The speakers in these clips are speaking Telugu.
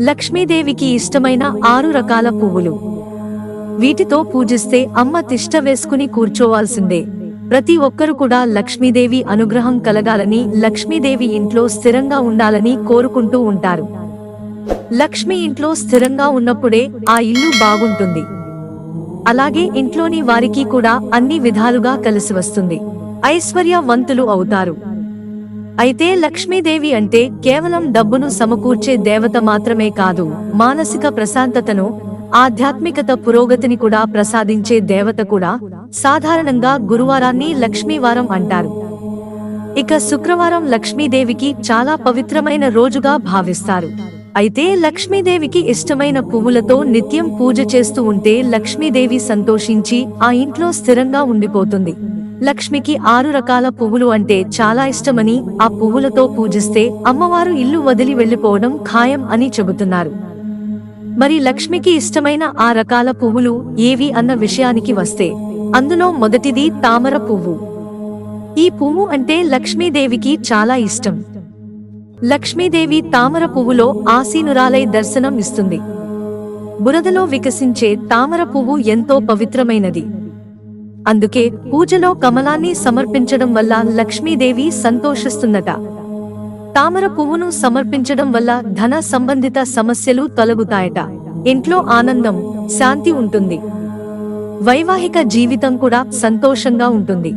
లక్ష్మీదేవికి ఇష్టమైన ఆరు రకాల పువ్వులు. వీటితో పూజిస్తే అమ్మ తిష్ట వేసుకుని కూర్చోవాల్సిందే. ప్రతి ఒక్కరు కూడా లక్ష్మీదేవి అనుగ్రహం కలగాలని లక్ష్మీదేవి ఇంట్లో స్థిరంగా ఉండాలని కోరుకుంటూ ఉంటారు. లక్ష్మి ఇంట్లో స్థిరంగా ఉన్నప్పుడే ఆ ఇల్లు బాగుంటుంది. అలాగే ఇంట్లోని వారికి కూడా అన్ని విధాలుగా కలిసి వస్తుంది. ఐశ్వర్యవంతులు అవుతారు. అయితే లక్ష్మీదేవి అంటే కేవలం డబ్బును సమకూర్చే దేవత మాత్రమే కాదు మానసిక ప్రశాంతతను ఆధ్యాత్మికత పురోగతిని కూడా ప్రసాదించే దేవత కూడా సాధారణంగా గురువారాన్ని లక్ష్మీవారం అంటారు. ఇక శుక్రవారం లక్ష్మీదేవికి చాలా పవిత్రమైన రోజుగా భావిస్తారు. అయితే లక్ష్మీదేవికి ఇష్టమైన పువ్వులతో నిత్యం పూజ చేస్తూ ఉంటే లక్ష్మీదేవి సంతోషించి ఆ ఇంట్లో స్థిరంగా ఉండిపోతుంది. లక్ష్మికి ఆరు రకాల పువ్వులు అంటే చాలా ఇష్టమని ఆ పువ్వులతో పూజిస్తే అమ్మవారు ఇల్లు వదిలి వెళ్ళిపోవడం ఖాయం అని చెబుతున్నారు. మరి లక్ష్మికి ఇష్టమైన ఆ రకాల పువ్వులు ఏవి అన్న విషయానికి వస్తే అందులో మొదటిది తామర పువ్వు. ఈ పువ్వు అంటే లక్ష్మీదేవికి చాలా ఇష్టం. లక్ష్మీదేవి తామర పువ్వులో ఆసీనురాలై దర్శనం ఇస్తుంది. బురదలో వికసించే తామర పువ్వు ఎంతో పవిత్రమైనది. అందుకే పూజలో కమలాన్ని సమర్పించడం వల్ల లక్ష్మీదేవి సంతోషిస్తుందట. తామర పువ్వును సమర్పించడం వల్ల ధన సంబంధిత సమస్యలు తొలగుతాయట. ఇంట్లో ఆనందం శాంతి ఉంటుంది. వైవాహిక జీవితం కూడా సంతోషంగా ఉంటుంది.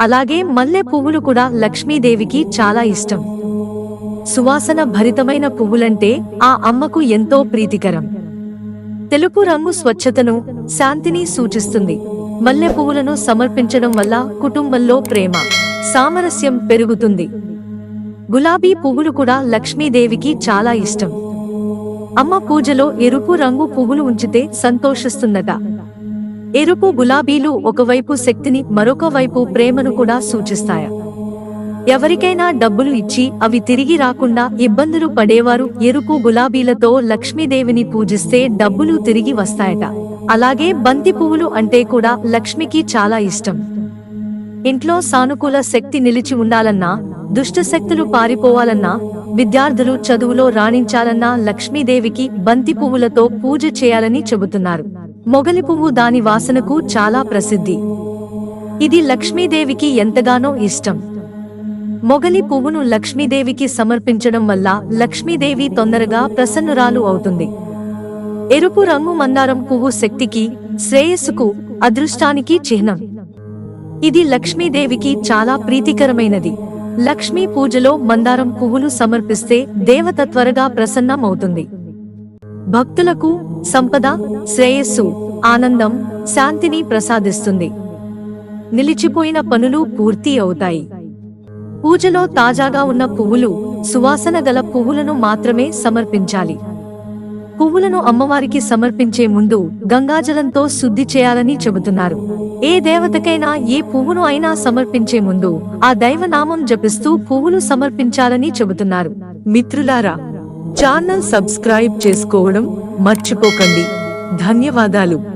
అలాగే మల్లె పువ్వులు కూడా లక్ష్మీదేవికి చాలా ఇష్టం. సువాసన భరితమైన పువ్వులంటే ఆ అమ్మకు ఎంతో ప్రీతికరం. తెలుపు రంగు స్వచ్ఛతను శాంతిని సూచిస్తుంది. మల్లె పువ్వులను సమర్పించడం వల్ల కుటుంబంలో ప్రేమ సామరస్యం పెరుగుతుంది. గులాబీ పువ్వులు కూడా లక్ష్మీదేవికి చాలా ఇష్టం. అమ్మ పూజలో ఎరుపు రంగు పువ్వులు ఉంచితే సంతోషిస్తుందట. ఎరుపు గులాబీలు ఒకవైపు శక్తిని మరొక వైపు ప్రేమను కూడా సూచిస్తాయి. ఎవరికైనా డబ్బులు ఇచ్చి అవి తిరిగి రాకుండా ఇబ్బందులు పడేవారు ఎరుపు గులాబీలతో లక్ష్మీదేవిని పూజిస్తే డబ్బులు తిరిగి వస్తాయట. అలాగే బంతి పువ్వులు అంటే కూడా లక్ష్మికి చాలా ఇష్టం. ఇంట్లో సానుకూల శక్తి నిలిచి ఉండాలన్నా దుష్ట శక్తులు పారిపోవాలన్నా విద్యార్థులు చదువులో రాణించాలన్నా లక్ష్మీదేవికి బంతి పువ్వులతో పూజ చేయాలని చెబుతున్నారు. మొగలి పువ్వు దాని వాసనకు చాలా ప్రసిద్ధి. ఇది లక్ష్మీదేవికి ఎంతగానో ఇష్టం. మొగలి పువ్వును లక్ష్మీదేవికి సమర్పించడం వల్ల లక్ష్మీదేవి తొందరగా ప్రసన్నురాలు అవుతుంది. ఎరుపు రంగు మందారం పువ్వు శక్తికి శ్రేయస్సుకు అదృష్టానికి చిహ్నం. ఇది లక్ష్మీదేవికి చాలా ప్రీతికరమైనది. లక్ష్మీ పూజలో మందారం పువ్వులు సమర్పిస్తే దేవత త్వరగా ప్రసన్నమవుతుంది. భక్తులకు సంపద శ్రేయస్సు ఆనందం శాంతిని ప్రసాదిస్తుంది. నిలిచిపోయిన పనులు పూర్తి అవుతాయి. పూజలో తాజాగా ఉన్న పువ్వులు సువాసన గల పువ్వులను మాత్రమే సమర్పించాలి. పువ్వులను అమ్మవారికి సమర్పించే ముందు గంగాజలంతో శుద్ధి చేయాలని చెబుతున్నారు. ఏ దేవతకైనా ఏ పువ్వును అయినా సమర్పించే ముందు ఆ దైవనామం జపిస్తూ పువ్వులు సమర్పించాలని చెబుతున్నారు. మిత్రులారా ఛానల్ సబ్స్క్రైబ్ చేసుకోవడం మర్చిపోకండి. ధన్యవాదాలు.